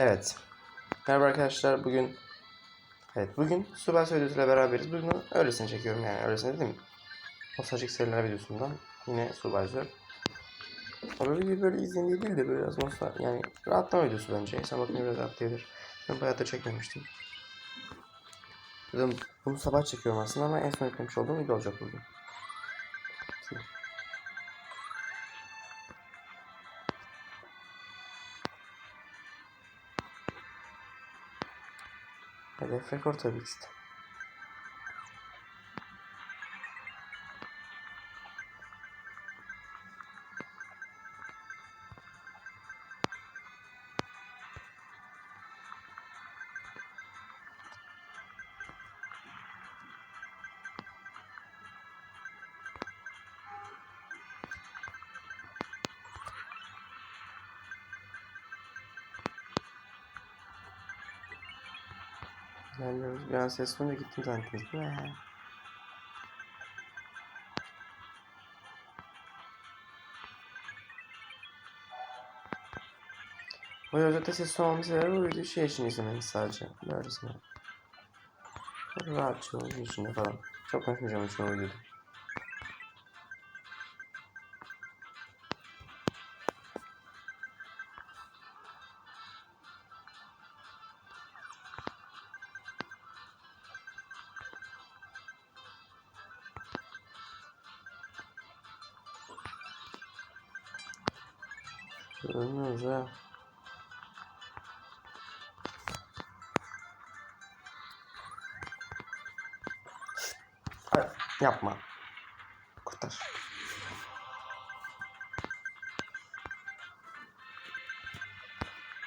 Evet. Merhaba arkadaşlar. Bugün Evet bugün Subay videosuyla beraberiz. Bugün öylesine çekiyorum yani. Öylesine dedim. Nostaljik seriler videosundan. Yine Subay Ama video böyle izleyin diye değil de böyle biraz nostal yani rahatlama videosu bence. İnsan bakınca biraz rahatlayabilir. Ben bayağıdır çekmemiştim. Dedim bunu sabah çekiyorum aslında ama en son yüklemiş olduğum video olacak bugün. Hedefle vista. Ki de. Bir an ses duyunca gittim mi? Bu özellikle ses olmaması sebebi bu video şey için izlemeniz sadece. Böylesine. Rahatça olduğu için de falan. Çok konuşmayacağım için o videoda. Ölmüyoruz ha. Yapma. Kurtar.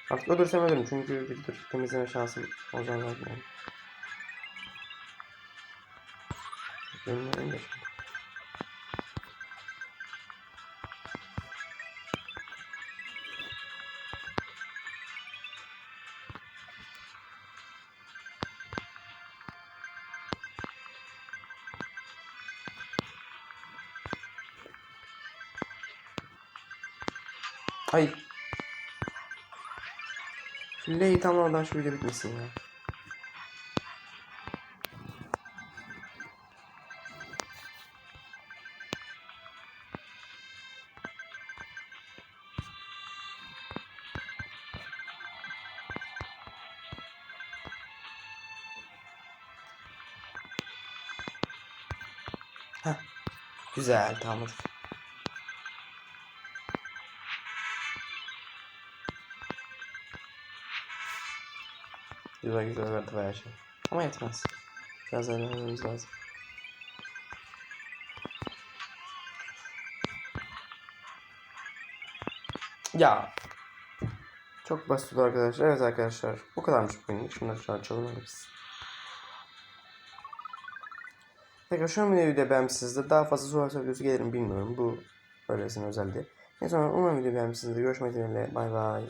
Artık ölürsem ölürüm çünkü videoda temizleme şansım o zaman var yani. Benim elimde şimdi. Hayır. Leyi tamamdan şu video bitmesin ya. Güzel tamam. 100'e güzel verdi bayağı şey. Ama yetmez. Biraz eğlenmemiz lazım. Ya. Çok basit oldu arkadaşlar. Evet arkadaşlar. Bu kadarmış bugünlük. Şunları şu an çalalım biz. Tekrar şu an videoyu beğenmişsinizdir. Daha fazla soru videosu gelirim bilmiyorum. Bu öylesine özeldi. Neyse umarım videoyu beğenmişsinizdir. Görüşmek dileğiyle. Bay bay.